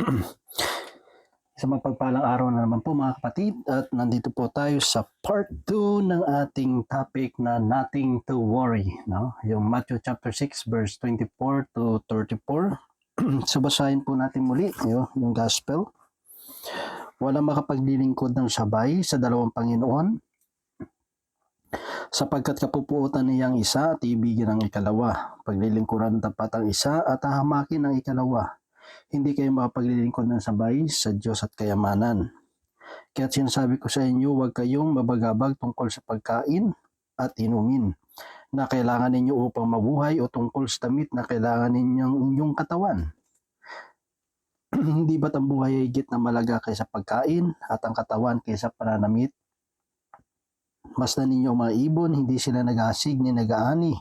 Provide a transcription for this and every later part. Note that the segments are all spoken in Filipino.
Sa mapagpalang araw na naman po mga kapatid at nandito po tayo sa part 2 ng ating topic na nothing to worry. No? Yung Matthew chapter 6 verse 24 to 34. so basahin po natin muli yung, yung gospel. Walang makapaglilingkod ng sabay sa dalawang Panginoon sapagkat kapupuutan niyang isa at ibigin ang ikalawa. Paglilingkuran ng tapat ang isa at hahamakin ang ikalawa hindi kayo makapaglilingkod ng sabay sa Diyos at kayamanan. Kaya sinasabi ko sa inyo, huwag kayong mabagabag tungkol sa pagkain at inumin na kailangan ninyo upang mabuhay o tungkol sa damit na kailangan ninyong inyong katawan. Hindi ba't ang buhay ay higit na malaga kaysa pagkain at ang katawan kaysa pananamit? Mas na ninyo mga ibon, hindi sila nag-asig ni nag-aani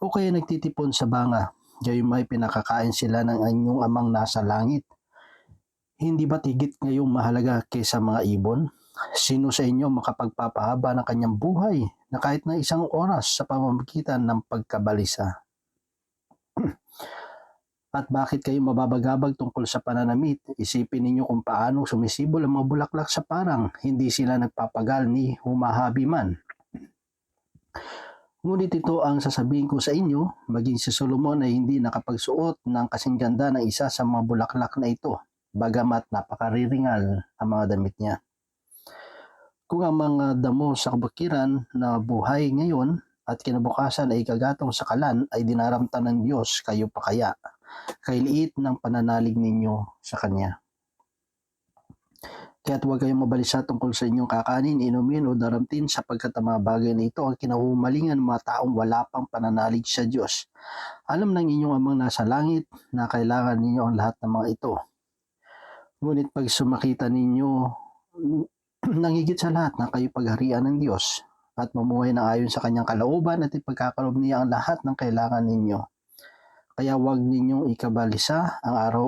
o kaya nagtitipon sa banga gayon may pinakakain sila ng anyong amang nasa langit. Hindi ba tigit ngayong mahalaga kaysa mga ibon? Sino sa inyo makapagpapahaba ng kanyang buhay na kahit na isang oras sa pamamagitan ng pagkabalisa? At bakit kayo mababagabag tungkol sa pananamit? Isipin ninyo kung paano sumisibol ang mga bulaklak sa parang, hindi sila nagpapagal ni humahabi man. Ngunit ito ang sasabihin ko sa inyo, maging si Solomon ay hindi nakapagsuot ng kasing ganda ng isa sa mga bulaklak na ito, bagamat napakariringal ang mga damit niya. Kung ang mga damo sa kabukiran na buhay ngayon at kinabukasan ay kagatong sa kalan ay dinaramtan ng Diyos, kayo pa kaya, kay liit ng pananalig ninyo sa Kanya. Kaya't huwag kayong mabalisa tungkol sa inyong kakanin, inumin o daramtin sapagkat ang mga bagay na ito ang kinahumalingan ng mga taong wala pang pananalig sa Diyos. Alam ng inyong amang nasa langit na kailangan ninyo ang lahat ng mga ito. Ngunit pag sumakita ninyo nangigit sa lahat na kayo pagharian ng Diyos at mamuhay na ayon sa kanyang kalooban at ipagkakalob niya ang lahat ng kailangan ninyo. Kaya huwag ninyong ikabalisa ang araw,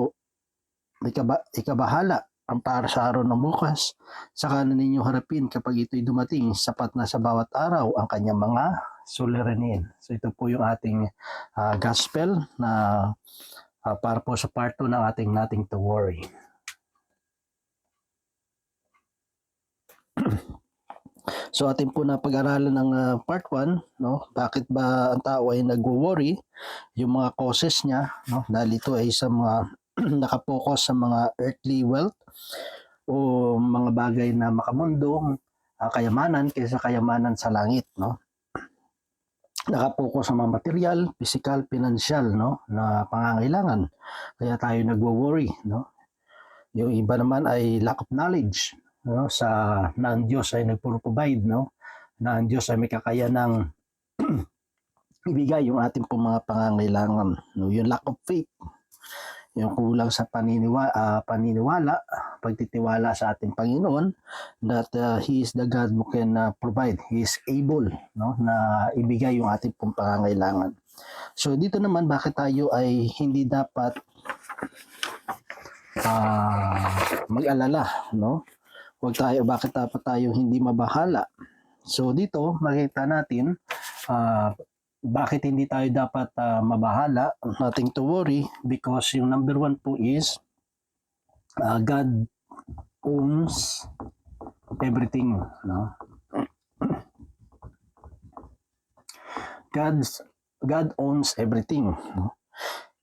ikaba, ikabahala ang para sa araw ng bukas. Saka na ninyo harapin kapag ito'y dumating, sapat na sa bawat araw ang kanyang mga suliranin. So ito po yung ating uh, gospel na uh, para po sa part 2 ng ating Nothing to Worry. So atin po na pag-aralan ng uh, part 1, no? Bakit ba ang tao ay nagwo-worry? Yung mga causes niya, no? Dahil ito ay sa mga nakapokus sa mga earthly wealth o mga bagay na makamundo, uh, kayamanan kaysa kayamanan sa langit, no? Nakapokus sa mga material, physical, financial, no? Na pangangailangan. Kaya tayo nagwo-worry, no? Yung iba naman ay lack of knowledge, no? Sa na ang Diyos ay nagpo-provide, no? Na ang Diyos ay may kakayanang ibigay yung ating pong mga pangangailangan, no? Yung lack of faith, yung kulang sa paniniwa, uh, paniniwala, pagtitiwala sa ating Panginoon that uh, He is the God who can uh, provide. He is able no, na ibigay yung ating pong pangangailangan. So dito naman bakit tayo ay hindi dapat uh, mag-alala, no? Huwag tayo, bakit dapat tayo hindi mabahala? So dito makita natin uh, bakit hindi tayo dapat uh, mabahala, nothing to worry, because yung number one po is uh, God owns everything. No? God's, God owns everything. No?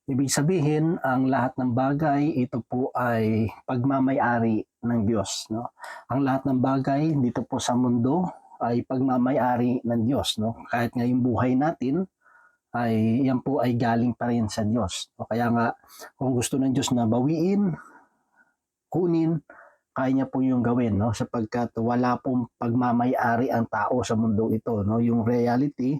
Ibig sabihin, ang lahat ng bagay, ito po ay pagmamayari ng Diyos. No? Ang lahat ng bagay dito po sa mundo, ay pagmamayari ng Diyos. No? Kahit ngayong buhay natin, ay yan po ay galing pa rin sa Diyos. O kaya nga, kung gusto ng Diyos na bawiin, kunin, kaya niya po yung gawin, no? Sapagkat wala pong pagmamayari ang tao sa mundo ito, no? Yung reality,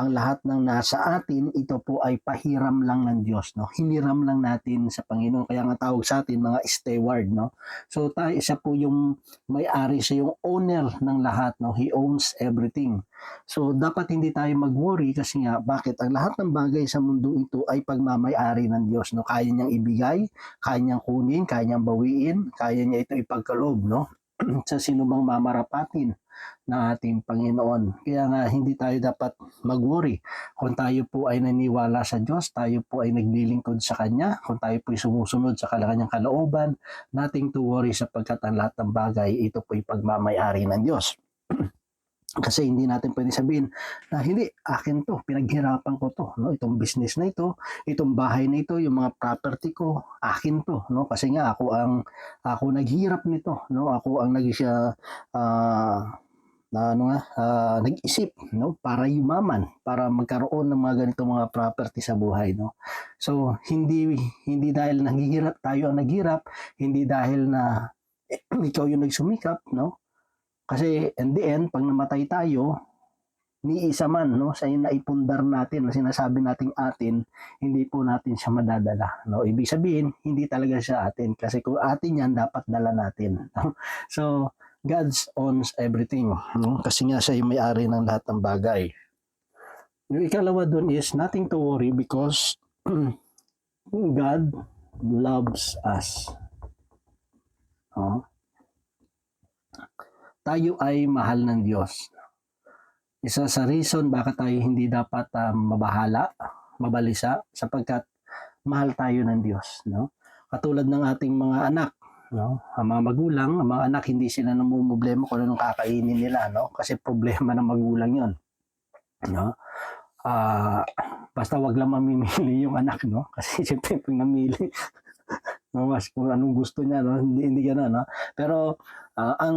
ang lahat ng nasa atin, ito po ay pahiram lang ng Diyos, no? Hiniram lang natin sa Panginoon. Kaya nga tawag sa atin mga steward, no? So tayo isa po yung may-ari, siya yung owner ng lahat, no? He owns everything. So, dapat hindi tayo mag-worry kasi nga, bakit? Ang lahat ng bagay sa mundo ito ay pagmamayari ng Diyos. No? Kaya niyang ibigay, kaya niyang kunin, kaya niyang bawiin, kaya niya ito ipagkaloob, no? sa sino bang mamarapatin. ng ating Panginoon. Kaya nga hindi tayo dapat mag-worry. Kung tayo po ay naniwala sa Diyos, tayo po ay naglilingkod sa Kanya, kung tayo po ay sumusunod sa kanyang kalooban, nothing to worry sapagkat ang lahat ng bagay, ito po ay pagmamayari ng Diyos. Kasi hindi natin pwede sabihin na hindi, akin to, pinaghirapan ko to, no? itong business na ito, itong bahay na ito, yung mga property ko, akin to, no? Kasi nga ako ang ako naghirap nito, no? Ako ang nag ah, na ano nga, ah, nag-isip, no? Para yumaman, para magkaroon ng mga ganitong mga property sa buhay, no? So, hindi hindi dahil naghihirap tayo ang naghirap, hindi dahil na eh, ikaw yung nagsumikap, no? Kasi in the end, pag namatay tayo, ni isa man no sa naipundar natin na sinasabi nating atin hindi po natin siya madadala no? Ibig sabihin hindi talaga siya atin. Kasi kung atin yan dapat dala natin so God owns everything no? Kasi nga siya yung may-ari ng lahat ng bagay. Yung ikalawa doon is nothing to worry because God loves us. Oh. Tayo ay mahal ng Diyos isa sa reason bakit tayo hindi dapat ah, mabahala, mabalisa sapagkat mahal tayo ng Diyos, no? Katulad ng ating mga anak, no? Ang mga magulang, ang mga anak hindi sila namumblema kung anong kakainin nila, no? Kasi problema ng magulang 'yon. No? Ah, basta wag lang mamimili yung anak, no? Kasi siyempre pag namili no, mas kung anong gusto niya, no? Hindi hindi gano'n, no? Pero ah, ang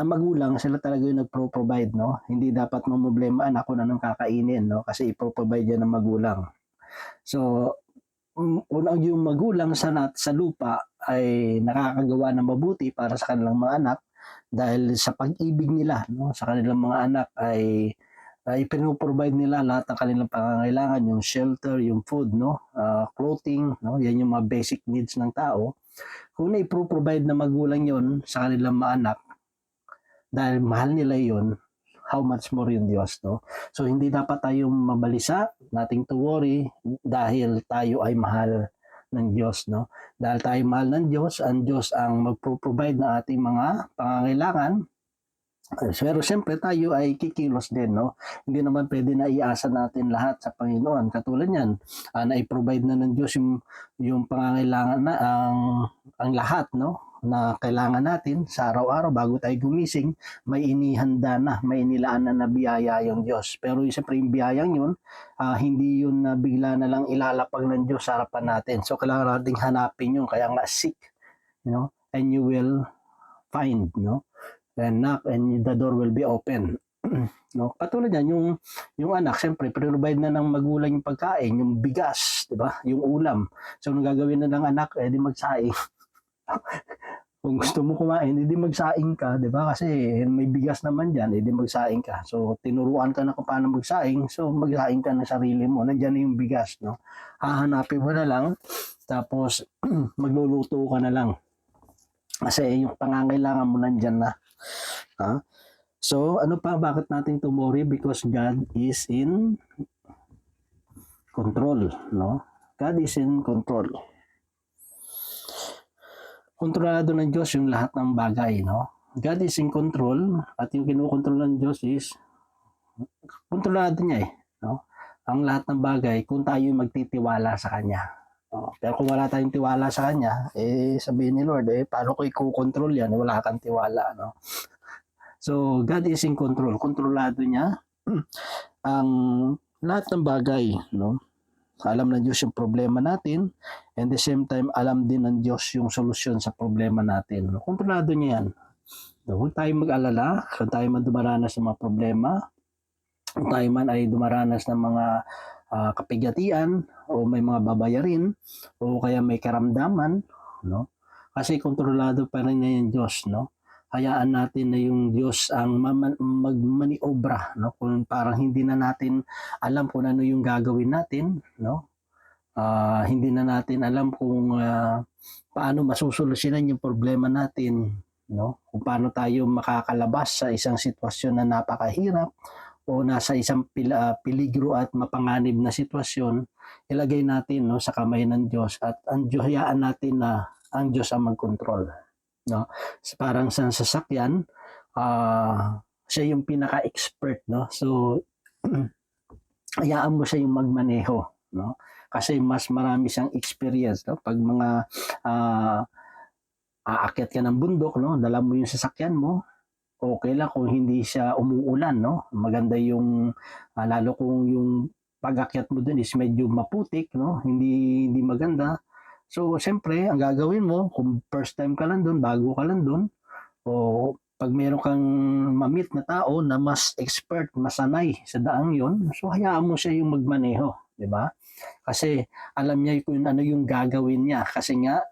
ang magulang sila talaga yung nagpro-provide no? Hindi dapat mamblema anak kung anong kakainin no? Kasi ipro-provide yan ng magulang. So um, unang yung magulang sa nat sa lupa ay nakakagawa ng mabuti para sa kanilang mga anak dahil sa pag-ibig nila no? Sa kanilang mga anak ay ay pinoprovide nila lahat ng kanilang pangangailangan yung shelter yung food no? Ah, clothing no? Yan yung mga basic needs ng tao. Kung na-provide na magulang yon sa kanilang mga anak dahil mahal nila yon how much more yung Diyos, no? So, hindi dapat tayong mabalisa, nothing to worry, dahil tayo ay mahal ng Diyos, no? Dahil tayo mahal ng Diyos, ang Diyos ang magpo-provide ng ating mga pangangailangan, pero siyempre tayo ay kikilos din, no? Hindi naman pwede na iasa natin lahat sa Panginoon. Katulad yan, uh, na-provide na ng Diyos yung, yung pangangailangan na, ang, ang lahat, no? Na kailangan natin sa araw-araw bago tayo gumising, may inihanda na, may inilaan na na biyaya yung Diyos. Pero siyempre yung biyayang yun, ah, hindi yun na bigla na lang ilalapag ng Diyos sa harapan natin. So kailangan nating hanapin yun, kaya nga seek, you know, and you will find, no? And knock and the door will be open. no katulad yan yung yung anak siyempre provide na ng magulang yung pagkain yung bigas di ba yung ulam so ang gagawin na ng anak eh di magsaing kung gusto mo kumain, hindi magsaing ka, di ba? Kasi may bigas naman dyan, hindi magsaing ka. So, tinuruan ka na kung paano magsaing, so magsaing ka na sarili mo. Nandiyan na yung bigas, no? Hahanapin mo na lang, tapos magluluto ka na lang. Kasi yung pangangailangan mo nandyan na. Ha? So, ano pa, bakit natin tumori? Because God is in control, no? God is in control kontrolado ng Diyos yung lahat ng bagay, no? God is in control at yung kinukontrol ng Diyos is kontrolado niya eh, no? Ang lahat ng bagay kung tayo magtitiwala sa Kanya. No? Pero kung wala tayong tiwala sa Kanya, eh sabihin ni Lord, eh paano ko i-control yan? Wala kang tiwala, no? So, God is in control. Kontrolado niya ang lahat ng bagay, no? Alam ng Diyos yung problema natin and the same time alam din ng Diyos yung solusyon sa problema natin. Kontrolado niya yan. So, huwag tayo mag-alala, kung tayo man dumaranas ng mga problema, kung tayo man ay dumaranas ng mga uh, kapigatian o may mga babayarin o kaya may karamdaman, no? Kasi kontrolado pa rin niya yung Diyos, no? Hayaan natin na yung Diyos ang magmaniobra no? Kung parang hindi na natin alam kung ano yung gagawin natin no? Uh, hindi na natin alam kung uh, paano masusolusyonan yung problema natin no? Kung paano tayo makakalabas sa isang sitwasyon na napakahirap o nasa isang pil, uh, piligro at mapanganib na sitwasyon ilagay natin no sa kamay ng Diyos at ang hayaan natin na ang Diyos ang magkontrol no? Parang sa sasakyan, ah, siya yung pinaka-expert, no? So, hayaan mo siya yung magmaneho, no? Kasi mas marami siyang experience, no? Pag mga ah, aakyat ka ng bundok, no? Dala mo yung sasakyan mo, okay lang kung hindi siya umuulan, no? Maganda yung, ah, lalo kung yung pag-akyat mo dun is medyo maputik, no? Hindi, hindi maganda. So, siyempre, ang gagawin mo, kung first time ka lang dun, bago ka lang dun, o pag meron kang mamit na tao na mas expert, masanay sa daang yon, so hayaan mo siya yung magmaneho, di ba? Kasi alam niya kung ano yung gagawin niya. Kasi nga,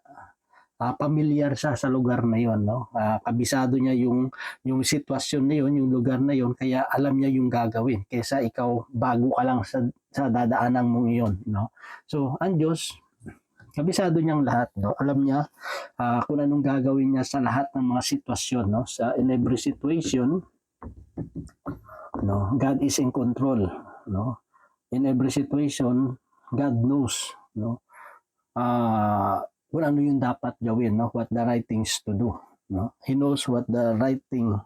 ah, pamilyar siya sa lugar na yon, no? Ah, kabisado niya yung yung sitwasyon na yon, yung lugar na yon, kaya alam niya yung gagawin. Kaysa ikaw bago ka lang sa sa dadaanan mong yon, no? So, ang Diyos, kabisado niyang lahat, no? Alam niya ah, kung anong gagawin niya sa lahat ng mga sitwasyon, no? Sa in every situation, no? God is in control, no? In every situation, God knows, no? Ah, kung ano yung dapat gawin, no? What the right things to do, no? He knows what the right thing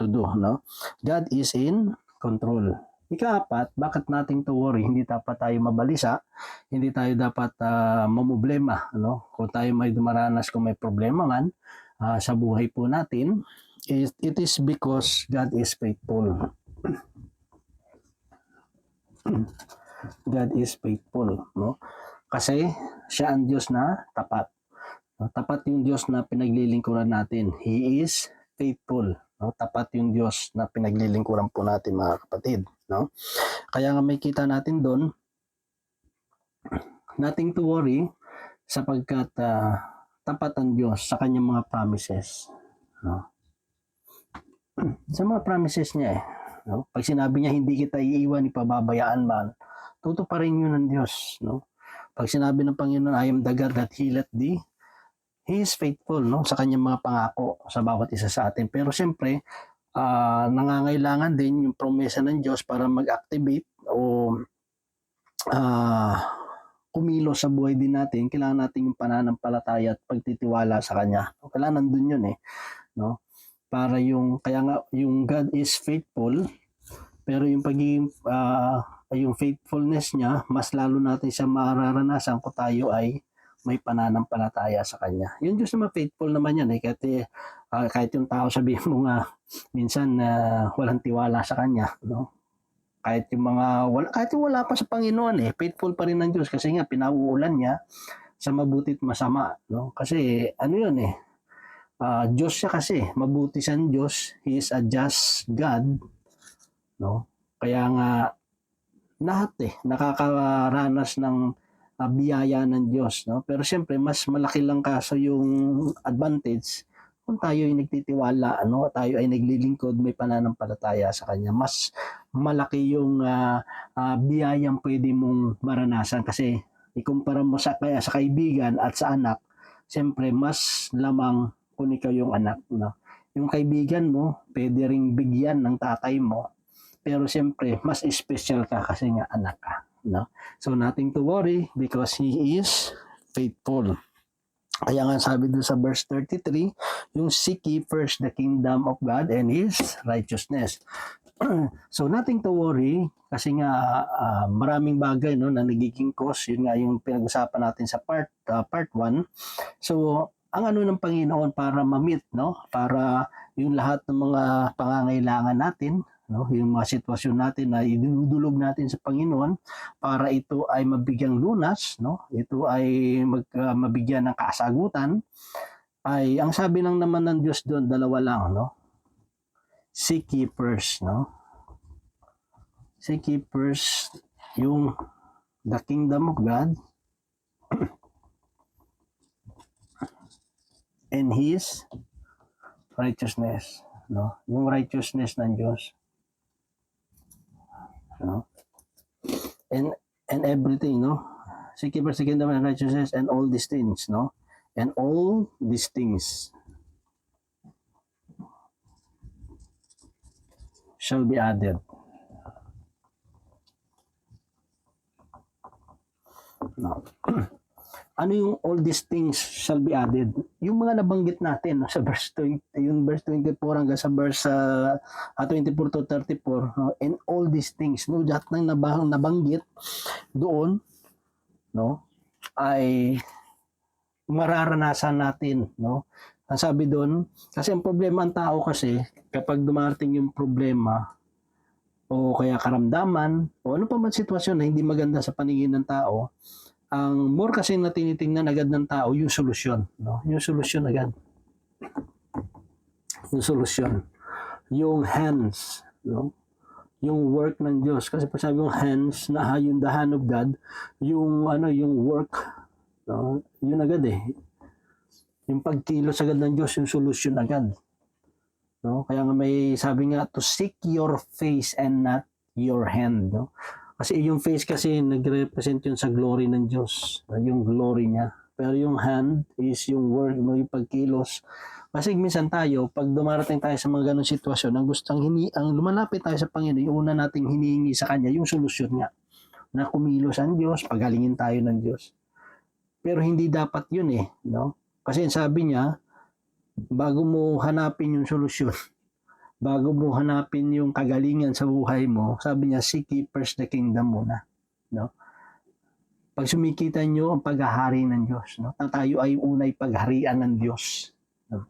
to do, no? God is in control. Ikaapat, bakit nating to worry? Hindi dapat tayo mabalisa, hindi tayo dapat ah, mamproblema, no? Kung tayo may dumaranas kung may problema man ah, sa buhay po natin, it, it is because God is faithful. God is faithful, no? Kasi siya ang Diyos na tapat. Tapat yung Diyos na pinaglilingkuran natin. He is faithful. No? Tapat yung Diyos na pinaglilingkuran po natin mga kapatid. No? Kaya nga may kita natin doon, nothing to worry sapagkat ah, tapat ang Diyos sa kanyang mga promises. No? sa mga promises niya eh. No? Pag sinabi niya hindi kita iiwan, ipababayaan man, tuto pa yun ng Diyos. No? Pag sinabi ng Panginoon, I am the God that healeth thee, He is faithful no? sa kanyang mga pangako sa bawat isa sa atin. Pero siyempre, ah, nangangailangan din yung promesa ng Diyos para mag-activate o ah, kumilos sa buhay din natin, kailangan natin yung pananampalataya at pagtitiwala sa Kanya. Kailangan nandun yun eh. No? Para yung, kaya nga, yung God is faithful, pero yung pagiging, ah, yung faithfulness niya, mas lalo natin siya mararanasan kung tayo ay may pananampalataya sa Kanya. Yung Diyos naman faithful naman yan eh. Kahit, ah, kahit yung tao sabihin mo nga, minsan na walang tiwala sa Kanya. No? Kahit yung mga, wala, kahit yung wala pa sa Panginoon eh, faithful pa rin ng Diyos kasi nga pinauulan niya sa mabuti at masama. No? Kasi ano yun eh, Ah, Diyos siya kasi, mabuti siyang Diyos. He is a just God. No? Kaya nga, lahat eh, nakakaranas ng ah, biyaya ng Diyos. No? Pero siyempre, mas malaki lang kaso yung advantage kung tayo ay nagtitiwala, ano, tayo ay naglilingkod, may pananampalataya sa Kanya. Mas malaki yung ah, ah, biyayang pwede mong maranasan kasi ikumpara mo sa, kaya sa kaibigan at sa anak, siyempre, mas lamang kung ikaw yung anak. No? Yung kaibigan mo, pwede ring bigyan ng tatay mo. Pero siyempre, mas special ka kasi nga anak ka. No? So, nothing to worry because He is faithful. Kaya nga sabi doon sa verse 33, yung seek ye first the kingdom of God and His righteousness. so, nothing to worry kasi nga ah, maraming bagay no, na nagiging cause. Yun nga yung pinag-usapan natin sa part, ah, part 1. So, ang ano ng Panginoon para ma-meet, no? Para yung lahat ng mga pangangailangan natin, no? Yung mga sitwasyon natin na idudulog natin sa Panginoon para ito ay mabigyang lunas, no? Ito ay mag, ah, mabigyan ng kasagutan ay ang sabi lang naman ng Diyos doon dalawa lang, no? Seek ye first, no? Seek ye first yung the kingdom of God and His righteousness. No? Yung righteousness ng Diyos. No? And, and everything, no? Seek ye first the kingdom and righteousness and all these things, no? And all these things shall be added. No. ano yung all these things shall be added? Yung mga nabanggit natin no, sa verse 20, yung verse 24 hanggang sa verse uh, 24 to 34, no, and all these things, no, lahat ng nabang, nabanggit doon, no, ay mararanasan natin, no. Ang sabi doon, kasi ang problema ang tao kasi, kapag dumarating yung problema, o kaya karamdaman, o ano pa man sitwasyon na hindi maganda sa paningin ng tao, ang more kasi na tinitingnan agad ng tao yung solusyon, no? Yung solusyon agad. Yung solusyon. Yung hands, no? Yung work ng Diyos. Kasi pag sabi yung hands, na yung the hand of God, yung ano, yung work, no? Yun agad eh. Yung pagkilos agad ng Diyos, yung solusyon agad. No? Kaya nga may sabi nga, to seek your face and not your hand, no? Kasi yung face kasi nagre-represent yun sa glory ng Diyos, yung glory niya. Pero yung hand is yung word, no, yung pagkilos. Kasi minsan tayo, pag dumarating tayo sa mga ganong sitwasyon, ang gustong hini, ang lumalapit tayo sa Panginoon, yung una nating hinihingi sa Kanya, yung solusyon nga. Na kumilos ang Diyos, pagalingin tayo ng Diyos. Pero hindi dapat yun eh, no? Kasi sabi niya, bago mo hanapin yung solusyon, bago mo hanapin yung kagalingan sa buhay mo, sabi niya, seek first the kingdom muna. No? Pag sumikita nyo ang paghahari ng Diyos, no? na tayo ay unay pagharian ng Diyos. No?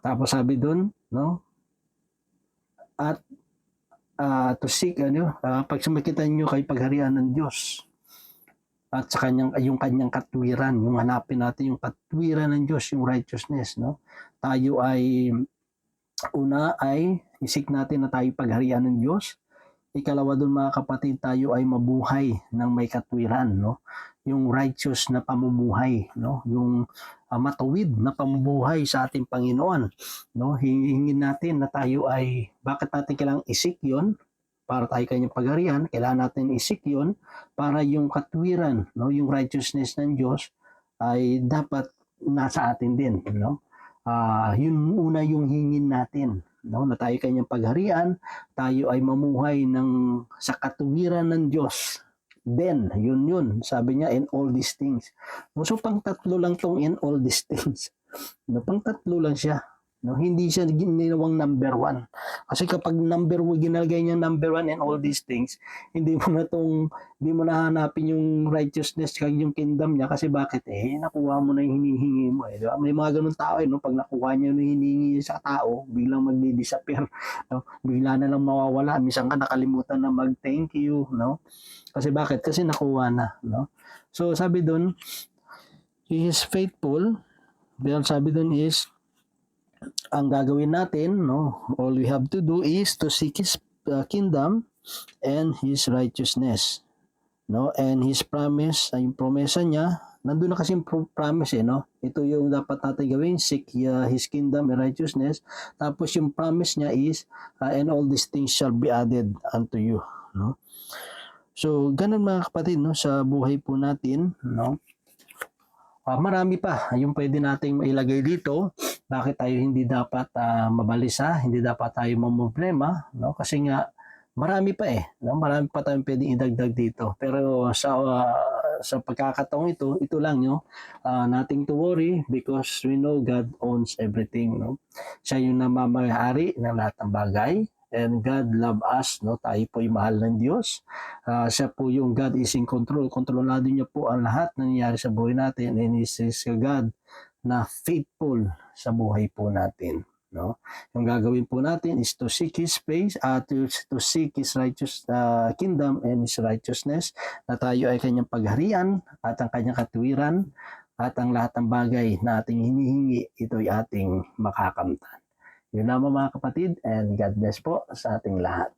Tapos sabi doon, no? At ah, to seek, ano, ah, pag sumikita nyo kay pagharian ng Diyos, at sa kanyang yung kanyang katwiran, yung hanapin natin yung katwiran ng Diyos, yung righteousness, no? Tayo ay una ay isik natin na tayo pagharian ng Diyos. Ikalawa doon mga kapatid, tayo ay mabuhay ng may katwiran, no? Yung righteous na pamumuhay, no? Yung ah, matuwid na pamumuhay sa ating Panginoon, no? Hingin natin na tayo ay bakit natin kailangang isik 'yon? Para tayo kanyang pagharian, kailangan natin isik 'yon para yung katwiran, no? Yung righteousness ng Diyos ay dapat nasa atin din, no? Ah, yun una yung hingin natin, no? Na tayo kanyang pagharian, tayo ay mamuhay ng sa katuwiran ng Diyos. Then, yun yun, sabi niya, in all these things. No, So, pang tatlo lang tong in all these things. No, pang tatlo lang siya. No, hindi siya ginawang number one. Kasi kapag number one, ginalagay niya number one in all these things, hindi mo na tong, hindi mo na hanapin yung righteousness kag yung kingdom niya. Kasi bakit? Eh, nakuha mo na yung hinihingi mo. Eh, di ba? May mga ganun tao, eh, no? pag nakuha niya yung hinihingi niya sa tao, biglang magdi-disappear. No? Bigla na lang mawawala. Minsan ka nakalimutan na mag-thank you. No? Kasi bakit? Kasi nakuha na. No? So, sabi doon, He is faithful. Then sabi doon is, ang gagawin natin, no, all we have to do is to seek His uh, kingdom and His righteousness. No? And His promise, ay yung promesa niya, nandun na kasi yung pro- promise eh, no? Ito yung dapat natin gawin, seek uh, His kingdom and righteousness. Tapos yung promise niya is, uh, and all these things shall be added unto you. No? So, ganun mga kapatid, no, sa buhay po natin, no? Ah, marami pa yung pwede nating mailagay dito. Bakit tayo hindi dapat ah, mabalisa, hindi dapat tayo mamroblema, no? Kasi nga marami pa eh, no? Marami pa tayong pwedeng idagdag dito. Pero sa ah, sa pagkakataong ito, ito lang no. Ah, nothing to worry because we know God owns everything, no. Siya yung namamayari ng lahat ng bagay and God love us, no. Tayo po ay mahal ng Diyos. Ah, siya po yung God is in control. Kontrolado niya po ang lahat na nangyayari sa buhay natin and is a God na faithful sa buhay po natin. No? Yung gagawin po natin is to seek His face, uh, to, to seek His righteous uh, kingdom and His righteousness, na tayo ay kanyang pagharian at ang kanyang katwiran at ang lahat ng bagay na ating hinihingi, ito'y ating makakamtan. Yun lamang mga kapatid and God bless po sa ating lahat.